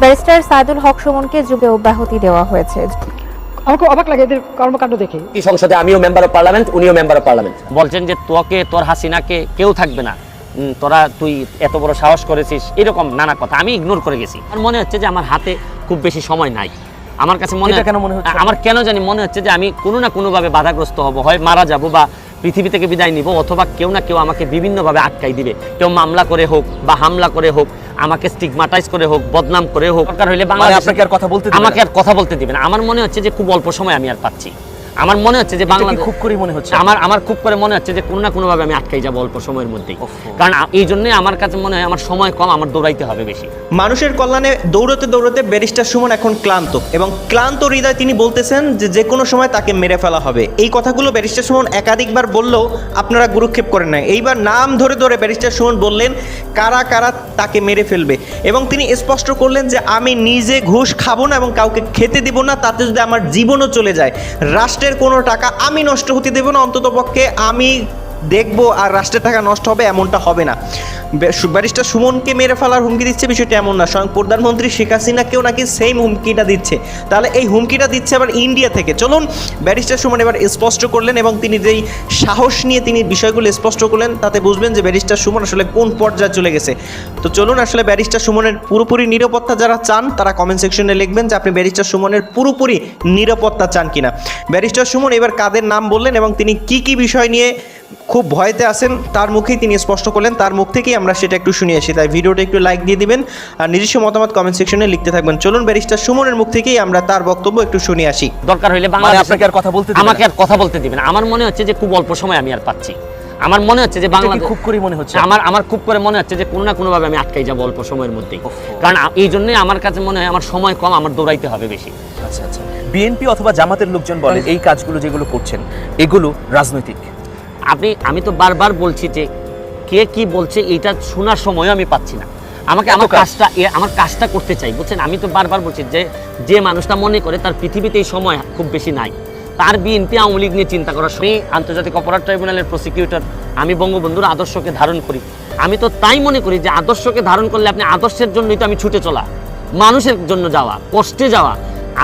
Barrister Saidul হক সুমনকে যুগে অব্যাহতি দেওয়া হয়েছে। খুব অবাক লাগে এদের কর্মকাণ্ড দেখে। এই সংসদে আমিও মেম্বার অফ পার্লামেন্ট উনিও মেম্বার অফ পার্লামেন্ট বলছেন যে তোকে তোর হাসিনাকে কেউ থাকবে না। তোরা তুই এত বড় সাহস করেছিস এরকম নানা কথা। আমি ইগনোর করে গেছি। আর মনে হচ্ছে যে আমার হাতে খুব বেশি সময় নাই। আমার কাছে মনে এটা কেন মনে হচ্ছে? আমার কেন জানি মনে হচ্ছে যে আমি কোনো না কোনোভাবে বাধাগ্রস্ত হব। হয় মারা যাব বা পৃথিবী থেকে বিদায় নিব অথবা কেউ না কেউ আমাকে বিভিন্নভাবে আটকাই দিবে। কেউ মামলা করে হোক বা হামলা করে হোক আমাকে স্টিগমাটাইজ করে হোক বদনাম করে হোক দরকার হইলে মানে বাংলাদেশে আপনাকে আর কথা বলতে আমাকে আর কথা বলতে দিবেন না। আমার মনে হচ্ছে যে খুব অল্প সময় আমি আর পাচ্ছি। আমার মনে হচ্ছে যে বাংলাদেশ খুব করে মনে হচ্ছে? আমার আমার খুব করে মনে হচ্ছে যে কোনো না কোনোভাবে আমি আটকাই যাব অল্প সময়ের মধ্যেই। কারণ এই জন্যই আমার কাছে মনে হয় আমার সময় কম আমার দৌড়াইতে হবে বেশি। মানুষের কল্যাণে দৌড়তে দৌড়তে ব্যারিস্টার সুমন এখন ক্লান্ত এবং ক্লান্ত হৃদয় তিনি বলতেছেন যে যে কোনো সময় তাকে মেরে ফেলা হবে। এই কথাগুলো ব্যারিস্টার সুমন একাধিকবার বললেও আপনারা গুরুক্ষেপ করেন না এইবার নাম ধরে ধরে ব্যারিস্টার সুমন বললেন কারা কারা তাকে মেরে ফেলবে? এবং তিনি স্পষ্ট করলেন যে আমি নিজে ঘুষ খাব না এবং কাউকে খেতে দেবো না তাতে যদি আমার জীবনও চলে যায়। রাষ্ট্রের কোনো টাকা আমি নষ্ট হতে দেব না অন্ততপক্ষে আমি দেখব আর রাষ্ট্রের টাকা নষ্ট হবে, এমনটা হবে না। ব্যারিস্টার সুমনকে মেরে ফেলার হুমকি দিচ্ছে বিষয়টা এমন না, স্বয়ং প্রধানমন্ত্রী শেখ হাসিনাকেও নাকি সেম হুমকিটা দিচ্ছে। তাহলে এই হুমকিটা দিচ্ছে আবার ইন্ডিয়া থেকে। চলুন, ব্যারিস্টার সুমন এবার স্পষ্ট করলেন এবং তিনি যেই সাহস নিয়ে তিনি বিষয়গুলো স্পষ্ট করলেন, তাতে বুঝবেন যে ব্যারিস্টার সুমন আসলে কোন পর্যায়ে চলে গেছে। তো চলুন আসলে ব্যারিস্টার সুমনের পুরোপুরি নিরাপত্তা যারা চান, তারা কমেন্ট সেকশনে লিখবেন যে আপনি ব্যারিস্টার সুমনের পুরোপুরি নিরাপত্তা চান কিনা। ব্যারিস্টার সুমন এবার কাদের নাম বললেন এবং তিনি কি কি বিষয় নিয়ে খুব ভয়তে আছেন তার মুখেই তিনি স্পষ্ট করলেন তার মুখ থেকেই আমরা সেটা একটু শুনে আসি। তাই ভিডিওটা একটু লাইক দিয়ে দিবেন আর নিজস্ব মতামত কমেন্ট সেকশনে লিখতে থাকবেন। চলুন ব্যারিস্টার সুমনের মুখ থেকেই আমরা তার বক্তব্য একটু শুনে আসি। দরকার হলে মানে বাংলাদেশে আপনাকে আর কথা বলতে আমাকে আর কথা বলতে দিবে না। আমার মনে হচ্ছে যে খুব অল্প সময় আমি আর পাচ্ছি। আমার মনে হচ্ছে যে বাংলাদেশ খুব করে মনে হচ্ছে? আমার আমার খুব করে মনে হচ্ছে যে কোনো না কোনোভাবে আমি আটকাই যাব অল্প সময়ের মধ্যেই। কারণ এই জন্যই আমার কাছে মনে হয় আমার সময় কম আমার দৌড়াইতে হবে বেশি। আচ্ছা আচ্ছা। বিএনপি অথবা জামাতের লোকজন বলে এই কাজগুলো যেগুলো করছেন এগুলো রাজনৈতিক। আপনি আমি তো বারবার বলছি যে কে কি বলছে এইটা শোনার সময়ও আমি পাচ্ছি না। আমাকে আমার কাজটা আমার কাজটা করতে চাই বুঝছেন? আমি তো বারবার বলছি যে যে মানুষটা মনে করে তার পৃথিবীতে এই সময় খুব বেশি নাই তার বিএনপি আওয়ামী লীগ নিয়ে চিন্তা করার সময়। আন্তর্জাতিক অপরাধ ট্রাইব্যুনালের প্রসিকিউটর আমি বঙ্গবন্ধুর আদর্শকে ধারণ করি। আমি তো তাই মনে করি যে আদর্শকে ধারণ করলে আপনি আদর্শের জন্যই তো আমি ছুটে চলা মানুষের জন্য যাওয়া কষ্টে যাওয়া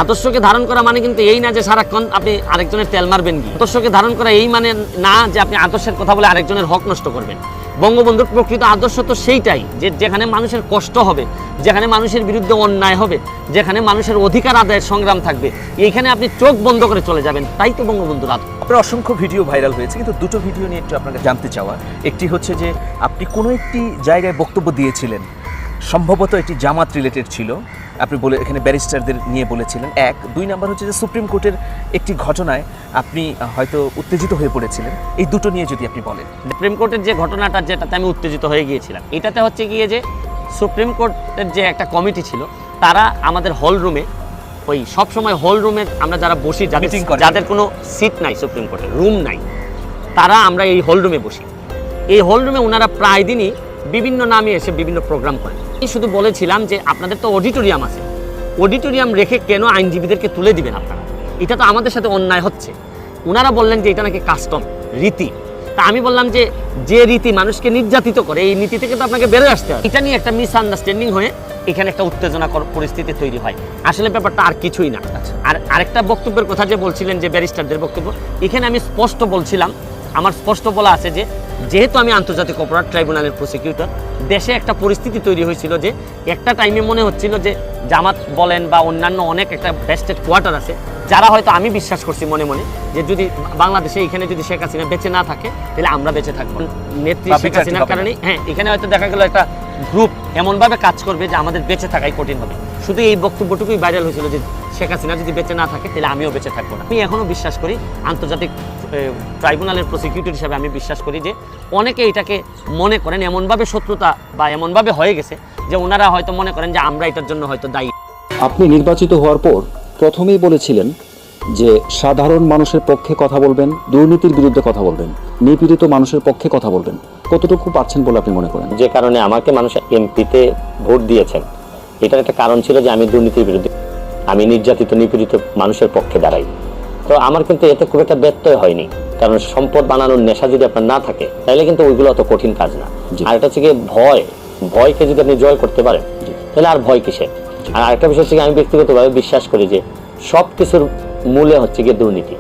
আদর্শকে ধারণ করা মানে কিন্তু এই না যে সারাক্ষণ আপনি আরেকজনের তেল মারবেন কি? আদর্শকে ধারণ করা এই মানে না যে আপনি আদর্শের কথা বলে আরেকজনের হক নষ্ট করবেন। বঙ্গবন্ধুর প্রকৃত আদর্শ তো সেইটাই, যে যেখানে মানুষের কষ্ট হবে, যেখানে মানুষের বিরুদ্ধে অন্যায় হবে, যেখানে মানুষের অধিকার আদায়ের সংগ্রাম থাকবে, এইখানে আপনি চোখ বন্ধ করে চলে যাবেন, তাই তো বঙ্গবন্ধুর আদর্শ। আপনার অসংখ্য ভিডিও ভাইরাল হয়েছে, কিন্তু দুটো ভিডিও নিয়ে একটু আপনাকে জানতে চাওয়া, একটি হচ্ছে যে আপনি কোনো একটি জায়গায় বক্তব্য দিয়েছিলেন, সম্ভবত এটি জামাত রিলেটেড ছিল আপনি বলে এখানে ব্যারিস্টারদের নিয়ে বলেছিলেন। এক দুই নাম্বার হচ্ছে যে সুপ্রিম কোর্টের একটি ঘটনায় আপনি হয়তো উত্তেজিত হয়ে পড়েছিলেন। এই দুটো নিয়ে যদি আপনি বলেন। সুপ্রিম কোর্টের যে ঘটনাটা যেটাতে আমি উত্তেজিত হয়ে গিয়েছিলাম এটাতে হচ্ছে গিয়ে যে সুপ্রিম কোর্টের যে একটা কমিটি ছিল তারা আমাদের হল রুমে ওই সবসময় হল রুমে আমরা যারা বসি যাদের যাদের কোনো সিট নাই সুপ্রিম কোর্টের রুম নাই তারা আমরা এই হল রুমে বসি। এই হল রুমে ওনারা প্রায় দিনই বিভিন্ন নামে এসে বিভিন্ন প্রোগ্রাম করেন আমি শুধু বলেছিলাম যে আপনাদের তো অডিটোরিয়াম আছে। অডিটোরিয়াম রেখে কেন আইনজীবীদেরকে তুলে দিবেন আপনারা? এটা তো আমাদের সাথে অন্যায় হচ্ছে। ওনারা বললেন যে এটা নাকি কাস্টম রীতি। তা আমি বললাম যে যে রীতি মানুষকে নির্যাতিত করে এই নীতি থেকে তো আপনাকে বেরো আসতে হবে। এটা নিয়ে একটা মিসআন্ডারস্ট্যান্ডিং হয়ে এখানে একটা উত্তেজনাকর পরিস্থিতি তৈরি হয়। আসলে ব্যাপারটা আর কিছুই না। আর আরেকটা বক্তব্যের কথা যে বলছিলেন যে ব্যারিস্টারদের বক্তব্য এখানে আমি স্পষ্ট বলছিলাম আমার স্পষ্ট বলা আছে যে যেহেতু আমি আন্তর্জাতিক অপরাধ ট্রাইব্যুনালের প্রসিকিউটর দেশে একটা পরিস্থিতি তৈরি হয়েছিল যে একটা টাইমে মনে হচ্ছিল যে জামাত বলেন বা অন্যান্য অনেক একটা বেস্টেড কোয়ার্টার আছে যারা হয়তো আমি বিশ্বাস করছি মনে মনে যে যদি বাংলাদেশে এখানে যদি শেখ হাসিনা বেঁচে না থাকে তাহলে আমরা বেঁচে থাকব। নেত্রী শেখ হাসিনার কারণে হ্যাঁ এখানে হয়তো দেখা গেল একটা গ্রুপ এমনভাবে কাজ করবে যে আমাদের বেঁচে থাকাই কঠিন হবে শুধু এই বক্তব্যটুকুই ভাইরাল হয়েছিল যে শেখ হাসিনা যদি বেঁচে না থাকে তাহলে আমিও বেঁচে থাকব না। আমি এখনও বিশ্বাস করি আন্তর্জাতিক ট্রাইব্যুনালের প্রসিকিউটর হিসাবে আমি বিশ্বাস করি যে অনেকে এটাকে মনে করেন এমনভাবে শত্রুতা বা এমনভাবে হয়ে গেছে যে ওনারা হয়তো মনে করেন যে আমরা এটার জন্য হয়তো দায়ী। আপনি নির্বাচিত হওয়ার পর প্রথমেই বলেছিলেন যে সাধারণ মানুষের পক্ষে কথা বলবেন দুর্নীতির বিরুদ্ধে কথা বলবেন নিপীড়িত মানুষের পক্ষে কথা বলবেন। কতটুকু পারছেন বলে আপনি মনে করেন? যে কারণে আমাকে মানুষ এমপিতে ভোট দিয়েছেন। এটার একটা কারণ ছিল যে আমি দুর্নীতির বিরুদ্ধে আমি নির্যাতিত নিপীড়িত মানুষের পক্ষে দাঁড়াই। তো আমার কিন্তু এতে খুব একটা ব্যত্যয় হয়নি। কারণ সম্পদ বানানোর নেশা যদি আপনার না থাকে তাহলে কিন্তু ওইগুলো অত কঠিন কাজ না। আর এটা হচ্ছে ভয়। ভয়কে যদি আপনি জয় করতে পারেন তাহলে আর ভয় কিসে আর আরেকটা বিষয় হচ্ছে আমি ব্যক্তিগতভাবে বিশ্বাস করি যে সব কিছুর মূলে হচ্ছে গিয়ে দুর্নীতি।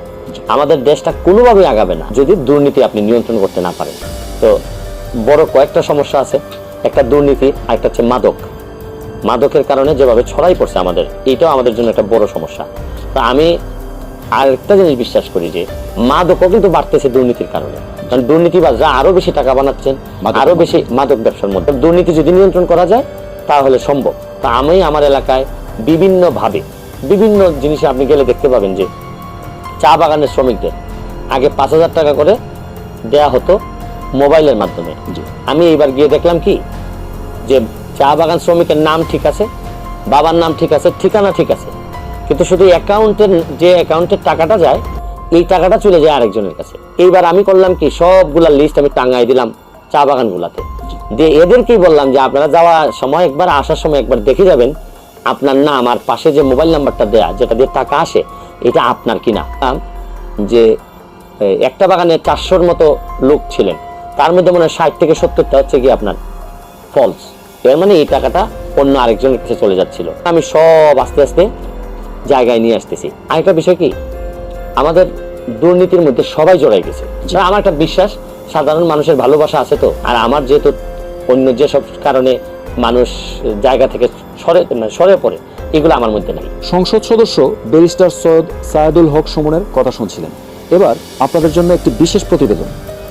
আমাদের দেশটা কোনোভাবেই আগাবে না যদি দুর্নীতি আপনি নিয়ন্ত্রণ করতে না পারেন। তো বড় কয়েকটা সমস্যা আছে। একটা দুর্নীতি আর একটা হচ্ছে মাদক। মাদকের কারণে যেভাবে ছড়াই পড়ছে আমাদের এটাও আমাদের জন্য একটা বড় সমস্যা। তো আমি আরেকটা জিনিস বিশ্বাস করি যে মাদকও কিন্তু বাড়তেছে দুর্নীতির কারণে। কারণ দুর্নীতিবাজরা আরও বেশি টাকা বানাচ্ছেন আরও বেশি মাদক ব্যবসার মধ্যে। দুর্নীতি যদি নিয়ন্ত্রণ করা যায় তাহলে সম্ভব। তা আমি আমার এলাকায় বিভিন্ন ভাবে বিভিন্ন জিনিসে আপনি গেলে দেখতে পাবেন যে চা বাগানের শ্রমিকদের আগে পাঁচ হাজার টাকা করে দেয়া হতো মোবাইলের মাধ্যমে। আমি এইবার গিয়ে দেখলাম কি যে চা বাগান শ্রমিকের নাম ঠিক আছে বাবার নাম ঠিক আছে ঠিকানা ঠিক আছে। কিন্তু শুধু অ্যাকাউন্টের, যে অ্যাকাউন্টের টাকাটা যায়, এই টাকাটা চলে যায় আরেকজনের কাছে। এইবার আমি করলাম কি, সবগুলা লিস্ট আমি টাঙ্গাই দিলাম চা বাগানগুলাতে। দিয়ে এদেরকেই বললাম যে, আপনারা যাওয়ার সময় একবার, আসার সময় একবার দেখে যাবেন, আপনার নাম আর পাশে যে মোবাইল নাম্বারটা দেয়া, যেটা দিয়ে টাকা আসে, এটা আপনার কিনা। যে একটা বাগানে চারশোর মতো লোক ছিলেন। তার মধ্যে মনে হয় ষাট থেকে সত্তরটা হচ্ছে কি আপনার ফলস এর মানে এই টাকাটা অন্য আরেকজনের কাছে চলে যাচ্ছিল। আমি সব আস্তে আস্তে জায়গায় নিয়ে আসতেছি। আরেকটা বিষয় কি? আমাদের দুর্নীতির মধ্যে সবাই জড়াই গেছে। আমার একটা বিশ্বাস সাধারণ মানুষের ভালোবাসা আছে তো? আর আমার যেহেতু অন্য যেসব কারণে মানুষ জায়গা থেকে সরে মানে সরে পড়ে এগুলো আমার মধ্যে নাই। সংসদ সদস্য ব্যারিস্টার সৈয়দ সায়েদুল হক সুমনের কথা শুনছিলেন। এবার আপনাদের জন্য একটি বিশেষ প্রতিবেদন।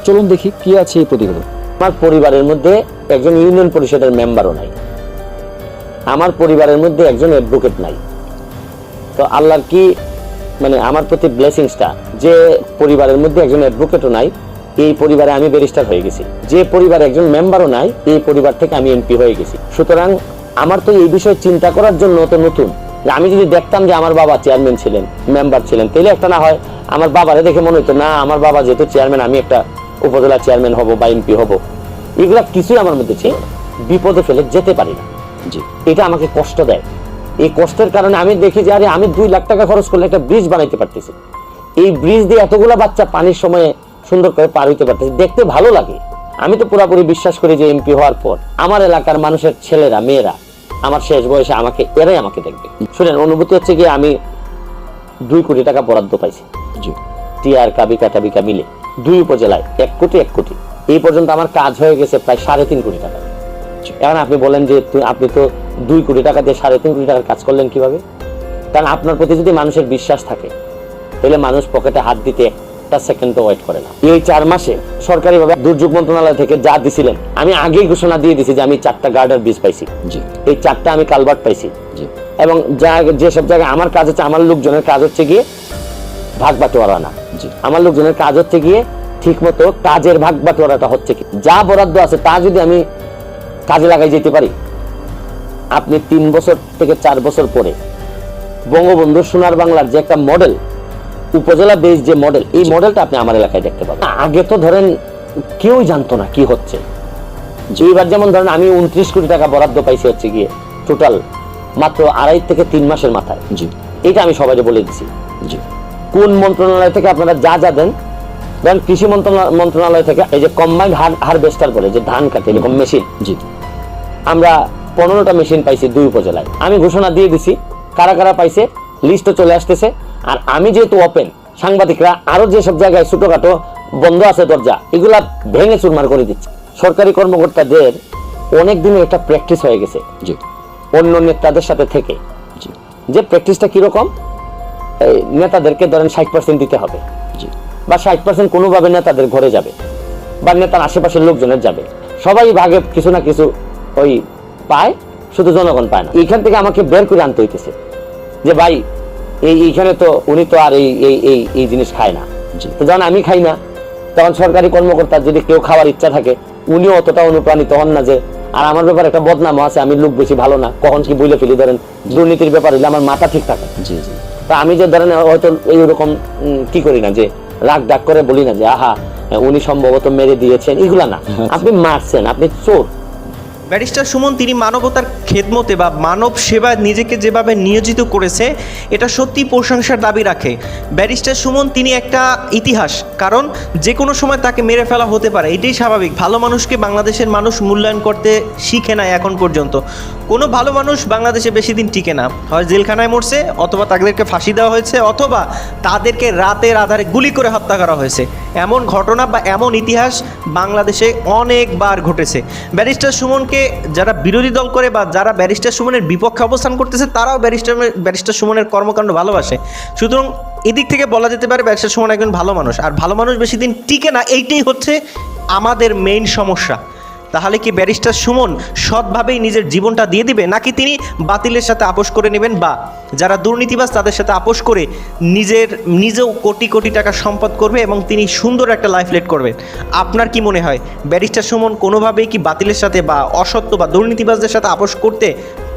চলুন দেখি কি আছে এই প্রতিবেদন। আমার পরিবারের মধ্যে একজন ইউনিয়ন পরিষদের মেম্বারও নাই। আমার পরিবারের মধ্যে একজন অ্যাডভোকেট নাই। তো আল্লাহর কি মানে আমার প্রতি ব্লেসিংসটা যে পরিবারের মধ্যে একজন অ্যাডভোকেটও নাই এই পরিবারে আমি ব্যারিস্টার হয়ে গেছি। যে পরিবারে একজন মেম্বারও নাই এই পরিবার থেকে আমি এমপি হয়ে গেছি। সুতরাং আমার তো এই বিষয়ে চিন্তা করার জন্য তো নতুন। আমি যদি দেখতাম যে আমার বাবা চেয়ারম্যান ছিলেন মেম্বার ছিলেন তাহলে একটা না হয় আমার বাবারে দেখে মনে হতো না আমার বাবা যেহেতু চেয়ারম্যান আমি একটা উপজেলা চেয়ারম্যান হব বা এমপি হব। এগুলা কিছুই আমার মধ্যে ছিল বিপদে ফেলে যেতে পারি না। জি। এটা আমাকে কষ্ট দেয়। এই কষ্টের কারণে আমি দেখি যে আরে আমি দুই লাখ টাকা খরচ করলে একটা ব্রিজ বানাইতে পারতেছি। এই ব্রিজ দিয়ে এতগুলা বাচ্চা পানির সময়ে সুন্দর করে পার হইতে পারতেছে। দেখতে ভালো লাগে। আমি তো পুরোপুরি বিশ্বাস করি যে এমপি হওয়ার পর আমার এলাকার মানুষের ছেলেরা মেয়েরা আমার শেষ বয়সে আমাকে এরাই আমাকে দেখবে। শুনেন অনুভূতি হচ্ছে কি আমি দুই কোটি টাকা বরাদ্দ পাইছি। জি। টিআর কাবিকা টাবিকা মিলে দুই উপজেলায় এক কোটি এক কোটি। এই পর্যন্ত আমার কাজ হয়ে গেছে প্রায় সাড়ে তিন কোটি টাকা। এখন আপনি বলেন যে আপনি তো দুই কোটি টাকা দিয়ে সাড়ে তিন কোটি টাকার কাজ করলেন কীভাবে? কারণ আপনার প্রতি যদি মানুষের বিশ্বাস থাকে তাহলে মানুষ পকেটে হাত দিতে একটা সেকেন্ড তো ওয়েট করে না। এই চার মাসে সরকারিভাবে দুর্যোগ মন্ত্রণালয় থেকে যা দিছিলেন আমি আগেই ঘোষণা দিয়ে দিছি যে আমি চারটা গার্ডার বীজ পাইছি। এই চারটা আমি কালভার্ট পাইছি। এবং যা যেসব জায়গায় আমার কাজ হচ্ছে আমার লোকজনের কাজ হচ্ছে গিয়ে ভাগ বাটোয়ারা না। আমার লোকজনের কাজ হচ্ছে গিয়ে ঠিক মতো কাজের ভাগ বাটোয়ারাটা হচ্ছে কি? যা বরাদ্দ আছে তা যদি আমি কাজে লাগাই যেতে পারি। আপনি তিন বছর থেকে চার বছর পরে বঙ্গবন্ধু সোনার বাংলার যে একটা মডেল উপজেলা বেস যে মডেল এই মডেলটা আপনি আমার এলাকায় দেখতে পাবেন। আগে তো ধরেন কেউ জানতো না কি হচ্ছে। এইবার যেমন ধরেন আমি উনত্রিশ কোটি টাকা বরাদ্দ পাইছি হচ্ছে গিয়ে টোটাল মাত্র আড়াই থেকে তিন মাসের মাথায়। জি। এটা আমি সবাইকে বলে দিছি। জি। কোন মন্ত্রণালয় থেকে আপনারা যা যা দেন ধরেন কৃষি মন্ত্রণালয় থেকে এই যে কম্বাইন্ড হারভেস্টার বলে যে ধান কাটে এরকম মেশিন জি। আমরা পনেরোটা মেশিন পাইছি দুই উপজেলায়। আমি ঘোষণা দিয়ে দিছি কারা কারা পাইছে লিস্টও চলে আসতেছে। আর আমি যেহেতু ওপেন সাংবাদিকরা আরও যেসব জায়গায় ছোটখাটো বন্ধ আছে দরজা এগুলা ভেঙে চুরমার করে দিচ্ছে। সরকারি কর্মকর্তাদের অনেক দিনের একটা প্র্যাকটিস হয়ে গেছে। জি। অন্য নেতাদের সাথে থেকে। জি। যে প্র্যাকটিসটা কীরকম এই নেতাদেরকে ধরেন ষাট পার্সেন্ট দিতে হবে। জি। বা ষাট পার্সেন্ট কোনোভাবে নেতাদের ঘরে যাবে বা নেতার আশেপাশের লোকজনের যাবে। সবাই ভাগে কিছু না কিছু ওই পায় শুধু জনগণ পায় না। এইখান থেকে আমাকে বের করে আনতে হইতেছে। যে ভাই এই এইখানে তো উনি তো আর এই এই এই জিনিস খায় না। তো যখন আমি খাই না। তখন সরকারি কর্মকর্তার যদি কেউ খাওয়ার ইচ্ছা থাকে উনিও অতটা অনুপ্রাণিত হন না যে আর আমার ব্যাপারে একটা বদনাম আছে আমি লোক বেশি ভালো না। কখন কি বলে ফেলি? ধরেন দুর্নীতির ব্যাপার হইলে আমার মাথা ঠিক থাকে। জি জি। তা আমি যে ধরেন হয়তো এইরকম কি করি না যে রাগ ডাক করে বলি না যে আহা উনি সম্ভবত মেরে দিয়েছেন। এগুলা না। আপনি মারছেন আপনি চোর। ব্যারিস্টার সুমন, তিনি মানবতার খেদমতে বা মানব সেবায় নিজেকে যেভাবে নিয়োজিত করেছে, এটা সত্যি প্রশংসার দাবি রাখে। ব্যারিস্টার সুমন, তিনি একটা ইতিহাস, কারণ যে কোনো সময় তাকে মেরে ফেলা হতে পারে, এটাই স্বাভাবিক। ভালো মানুষকে বাংলাদেশের মানুষ মূল্যায়ন করতে শিখে না এখন পর্যন্ত। কোনো ভালো মানুষ বাংলাদেশে বেশি দিন টিকে না। হয় জেলখানায় মরছে, অথবা তাদেরকে ফাঁসি দেওয়া হয়েছে, অথবা তাদেরকে রাতের আধারে গুলি করে হত্যা করা হয়েছে। এমন ঘটনা বা এমন ইতিহাস বাংলাদেশে অনেকবার ঘটেছে। ব্যারিস্টার সুমনকে যারা বিরোধী দল করে বা যারা ব্যারিস্টার সুমনের বিপক্ষে অবস্থান করতেছে, তারাও ব্যারিস্টার ব্যারিস্টার সুমনের কর্মকাণ্ড ভালোবাসে। সুতরাং এদিক থেকে বলা যেতে পারে ব্যারিস্টার সুমন একজন ভালো মানুষ। আর ভালো মানুষ বেশি দিন টিকে না, এইটাই হচ্ছে আমাদের মেইন সমস্যা। তাহলে কি ব্যারিস্টার সুমন সৎভাবেই নিজের জীবনটা দিয়ে দিবে? নাকি তিনি বাতিলের সাথে আপোষ করে নেবেন বা যারা দুর্নীতিবাজ তাদের সাথে আপোষ করে নিজের, নিজেও কোটি কোটি টাকা সম্পদ করবে এবং তিনি সুন্দর একটা লাইফ লিড করবেন? আপনার কি মনে হয়, ব্যারিস্টার সুমন কোনোভাবেই কি বাতিলের সাথে বা অসত্য বা দুর্নীতিবাজদের সাথে আপোষ করতে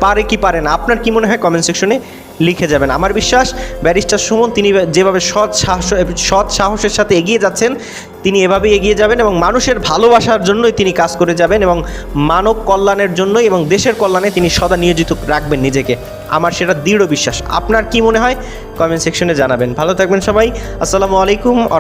পারে কি পারে না? আপনার কি মনে হয় কমেন্ট সেকশনে লিখে যাবেন। আমার বিশ্বাস ব্যারিস্টার সুমন তিনি যেভাবে সৎ সাহস, সৎ সাহসের সাথে এগিয়ে যাচ্ছেন তিনি এভাবেই এগিয়ে যাবেন এবং মানুষের ভালোবাসার জন্যই তিনি কাজ করে যাবেন এবং মানব কল্যাণের জন্যই এবং দেশের কল্যাণে তিনি সদা নিয়োজিত রাখবেন নিজেকে। আমার সেটা দৃঢ় বিশ্বাস। আপনার কি মনে হয়? কমেন্ট সেকশনে জানাবেন। ভালো থাকবেন সবাই। আসসালামু আলাইকুম আ